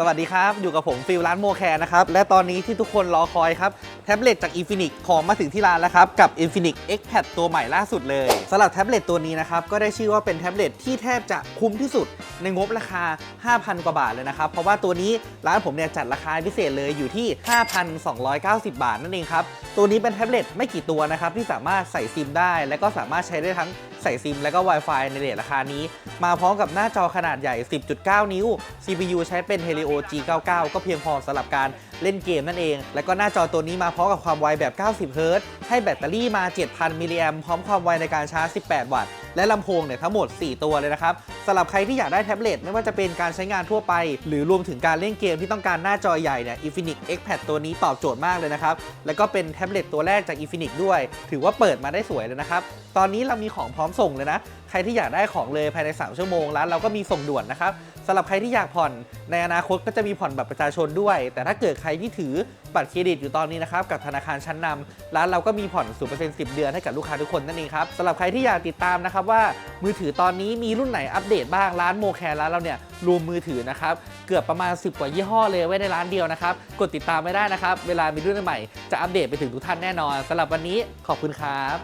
สวัสดีครับ อยู่กับผมฟิลร้านโมแคร์นะครับ และตอนนี้ที่ทุกคนรอคอยครับ แท็บเล็ตจาก Infinix ของมาถึงที่ร้านแล้วครับ กับ Infinix Xpad ตัวใหม่ล่าสุดเลยสำหรับแท็บเล็ตตัวนี้นะครับ ก็ได้ชื่อว่าเป็นแท็บเล็ตที่แทบจะคุ้มที่สุดในงบราคา 5,000 กว่าบาทเลยนะครับ เพราะว่าตัวนี้ร้านผมเนี่ยจัดราคาพิเศษเลยอยู่ที่ 5,290 บาทนั่นเองครับตัวนี้เป็นแท็บเล็ตไม่กี่ตัวนะครับที่สามารถใส่ซิมได้ และก็สามารถใช้ได้ทั้ง ใส่ซิม และก็ Wi-Fi ในเรทราคานี้ มาพร้อมกับหน้าจอขนาดใหญ่ 10.9 นิ้ว CPU ใช้เป็น Helio G99 ก็เพียงพอสำหรับการเล่นเกมนั่นเอง แล้วก็หน้าจอตัวนี้มาพร้อมกับความไวแบบ 90 เฮิรตซ์ให้แบตเตอรี่มา 7,000 มิลลิแอมพร้อมความไวในการชาร์จ 18 วัตต์ และลำโพงเนี่ยทั้งหมด 4 ตัวเลยนะครับสำหรับใครที่อยากได้แท็บเล็ตไม่ว่าจะเป็นการใช้งานทั่วไป หรือรวมถึงการเล่นเกมที่ต้องการหน้าจอใหญ่เนี่ย Infinix Xpad ตัวนี้ตอบโจทย์มากเลยนะครับ แล้วก็เป็นแท็บเล็ตตัวแรกจาก Infinix ด้วย ถือว่าเปิดมาได้สวยเลยนะครับ ตอนนี้เรามีของพร้อมส่งเลยนะ รที่อยากได้ของเลยภายใน 3 ชั่วโมงร้านเราก็มีส่งด่วนนะครับสำหรับใครที่อยากผ่อนในอนาคตก็จะมีผ่อนบัตรประชาชนด้วย แต่ถ้าเกิดใครที่ถือบัตรเครดิตอยู่ตอนนี้นะครับกับธนาคารชั้นนำร้านเราก็มีผ่อน0% 10 เดือนให้กับลูกค้าทุกคนนั่นเองครับสำหรับใครที่อยากติดตามนะครับว่ามือถือตอนนี้มีรุ่นไหนอัปเดตบ้างร้านโมแคร์ร้านเราเนี่ยรวมมือถือนะครับเกือบประมาณ 10 กว่ายี่ห้อเลยไว้ในร้านเดียวนะครับกดติดตามไม่ได้นะครับเวลามีรุ่นใหม่จะอัปเดตไปถึงทุกท่านแน่นอนสำหรับวันนี้ขอบคุณครับ